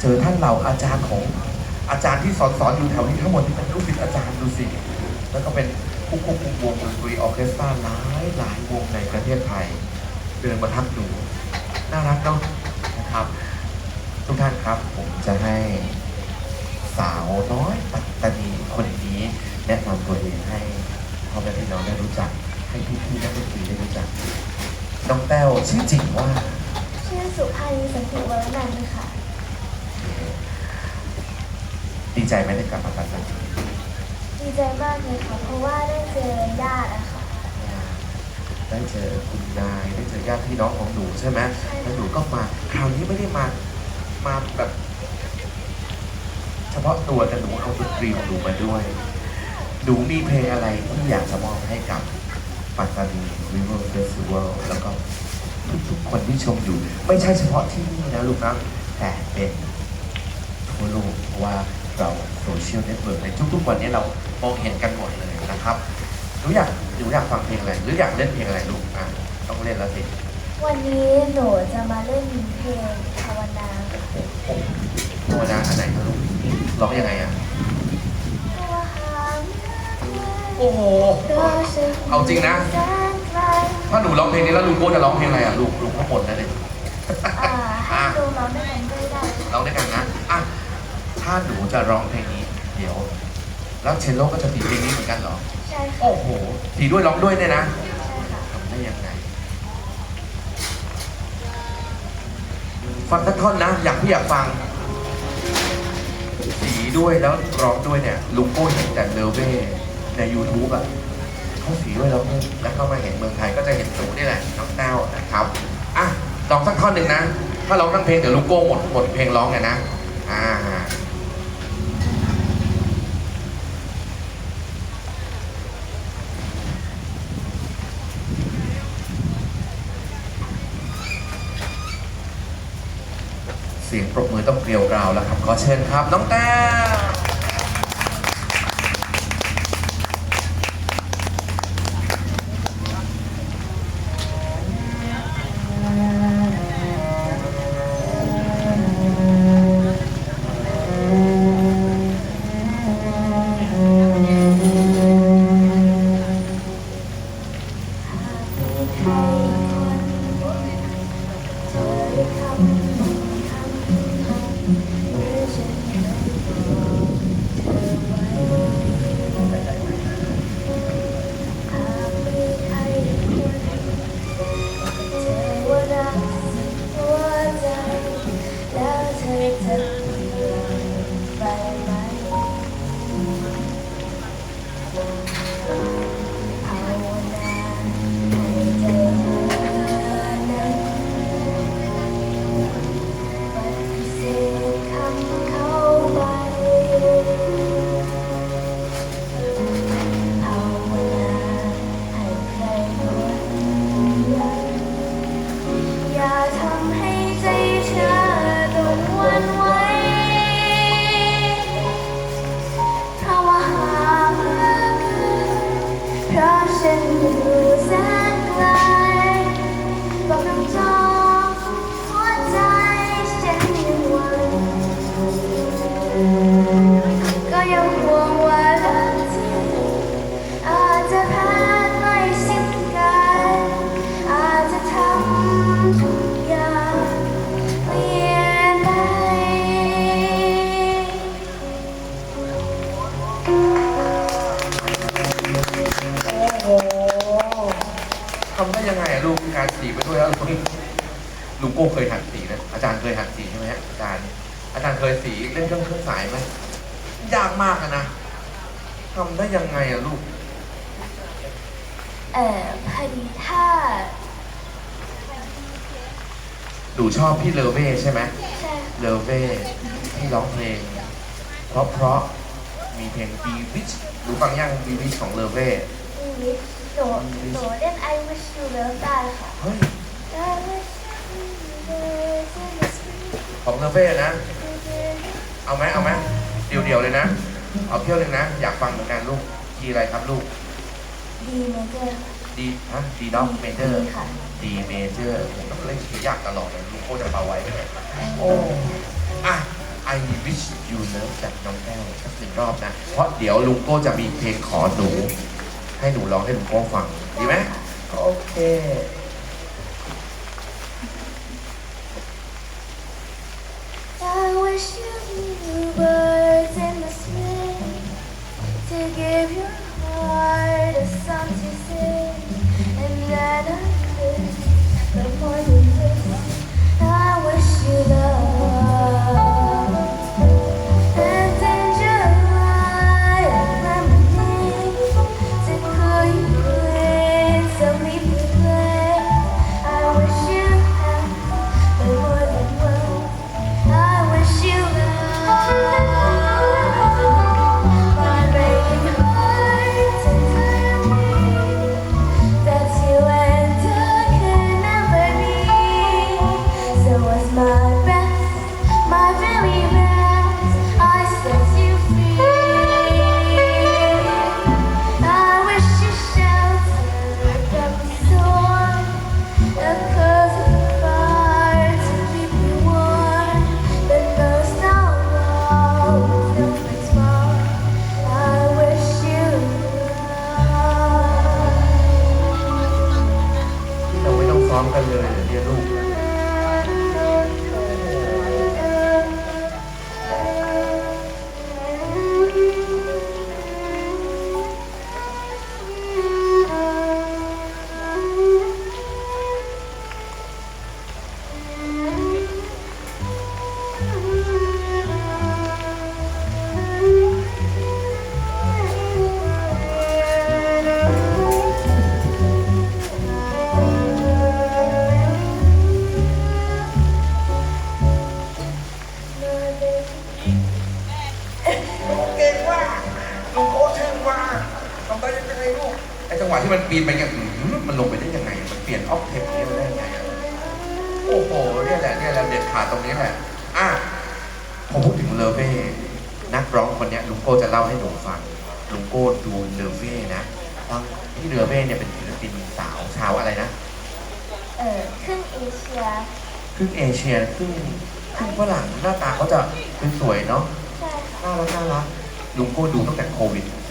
เจอท่านเหล่าอาจารย์ของอาจารย์ที่สอนสอนอยู่แถวนี้ทั้งหมดที่เป็นลูกศิษย์อาจารย์ดูสิ แล้วก็เป็นผู้ควบคุมวงดนตรีออเคสตราหลายหลายวงในประเทศไทย เดินมาทักหนูน่ารักเนาะนะครับ ทุกท่านครับผมจะให้สาวน้อยปัตตานีคนนี้แนะนำตัวเองให้พ่อแม่พี่น้องได้รู้จัก ให้พี่ๆนักดนตรีได้รู้จัก น้องแต้วชื่อจริงว่า ชื่อสุภานีสันติวรนันท์ค่ะ ดีใจไหมได้กลับมาปัตตานีดีใจมากเลยค่ะ เพราะว่าได้เจอญาติอะค่ะ ได้เจอคุณยายได้เจอญาติพี่น้องของหนูใช่ไหมแล้วหนูก็มาคราวนี้ไม่ได้มามาแบบ เฉพาะตัวแต่หนูเอาดนตรีของหนูมาด้วย หนูมีเพลงอะไรที่อยากจะมอบให้กับปัตตานี River Festival แล้วก็ทุกๆคนที่ชมอยู่ ไม่ใช่เฉพาะที่นี่นะลูกนะแต่เป็น ทั่วโลกเพราะว่าเราโซเชียลเน็ตเวิร์กในทุกๆวันนี้เรามองเห็นกันหมดเลยนะครับหนูอยากหนูอยากฟังเพลงอะไรหรืออยากเล่นเพลงอะไรลูกอะต้องเล่นแล้วสิวันนี้หนูจะมาเล่นเพลงภาวนาโอ้โหตัวนาอันไหนครับลูกร้องยังไงอะตัวหางโอ้โหเอาจริงนะแสนไกลถ้าหนูร้องเพลงนี้แล้วลุงโก้จะร้องเพลงอะไรอะลูกลุงก็หมดแล้วเนี่ยอ่าให้ดูร้องด้วยกันด้วยได้ร้องด้วยกันนะอะ ถ้าหนูจะร้องเพลงนี้ เดี๋ยว แล้วเชนโลก็จะตีเพลงนี้เหมือนกันเหรอ ใช่ค่ะโอ้โหตีด้วยร้องด้วยเนี่ยนะใช่ค่ะทำได้ยังไง ฟังสักท่อนนะ อยากพี่อยากฟังสีด้วยแล้วร้องด้วยเนี่ย ลุงโก้เห็นแต่เลเว่ใน YouTube อะเขาสีด้วยแล้วแล้วก็มาเห็นเมืองไทยก็จะเห็นหนูนี่แหละน้องแต้วนะครับ อะลองสักท่อนหนึ่งนะ ถ้าร้องทั้งเพลงเดี๋ยวลุงโก้หมดหมดเพลงร้องไงนะ อ่า เสียงปรบมือต้องเกลียวกราวแล้วครับขอเชิญครับ น้องแต้ กการสีไปด้วยแล้วลุงลุงโก้เคยหัดสีนะอาจารย์เคยหัดสีใช่ไหมฮะอาจารย์ อาจารย์เคยสีเล่นเครื่องเครื่องสายไหมยากมากอะนะทำได้ยังไงอะลูก เออพอดีถ้าหนูชอบพี่เลเว่ใช่ไหมใช่เลเว่ที่ร้องเพลง เพราะเพราะมีเพลง Be Witch หนูฟังยัง Be Witch ของเลเว่อีวิช หนูหนูเล่น I wish you love ได้ค่ะ เฮ้ย I wish you love in the street ของเลเว่นะ เอาไหมเอาไหมเดี่ยวๆเลยนะ เอาเที่ยวหนึ่งนะ อยากฟังเหมือนกันลูกคีย์อะไรครับลูก ดีเมเจอร์ดีฮะดีด็อกเมเจอร์ค่ะดีเมเจอร์ผมต้องเล่นคีย์ยากตลอดเลยลูกโคตรจะเป่าไว้โอ้อะ I wish you love จากน้องแก้วสักหนึ่งรอบนะ เพราะเดี๋ยวลุงโก้จะมีเพลงขอหนู ให้หนูร้องให้ลุงโก้ฟังดีไหมโอเค I wish you ร้อมกันเลยเดี๋ยวเรียนลูก ทำได้ยังไงลูกไอจังหวะที่มันปีนไปเนี่ยอื้อหือมันลงไปได้ยังไง มันเปลี่ยนออกเทปนี้ได้ยังไงอะโอ้โหเนี่ยแหละเนี่ยแหละเด็ดขาดตรงนี้แหละอะพอพูดถึงเลเว่นักร้องคนเนี้ยลุงโก้จะเล่าให้หนูฟังลุงโก้ดูเลเว่นะตอนที่เลเว่เนี่ยเป็นศิลปินสาวชาวอะไรนะเออขึ้นเอเชียครึ่งเอเชียครึ่งครึ่งฝรั่งหน้าตาเขาจะสวยๆเนาะใช่ค่ะน่ารักน่ารักลุงโก้ดูตั้งแต่โควิด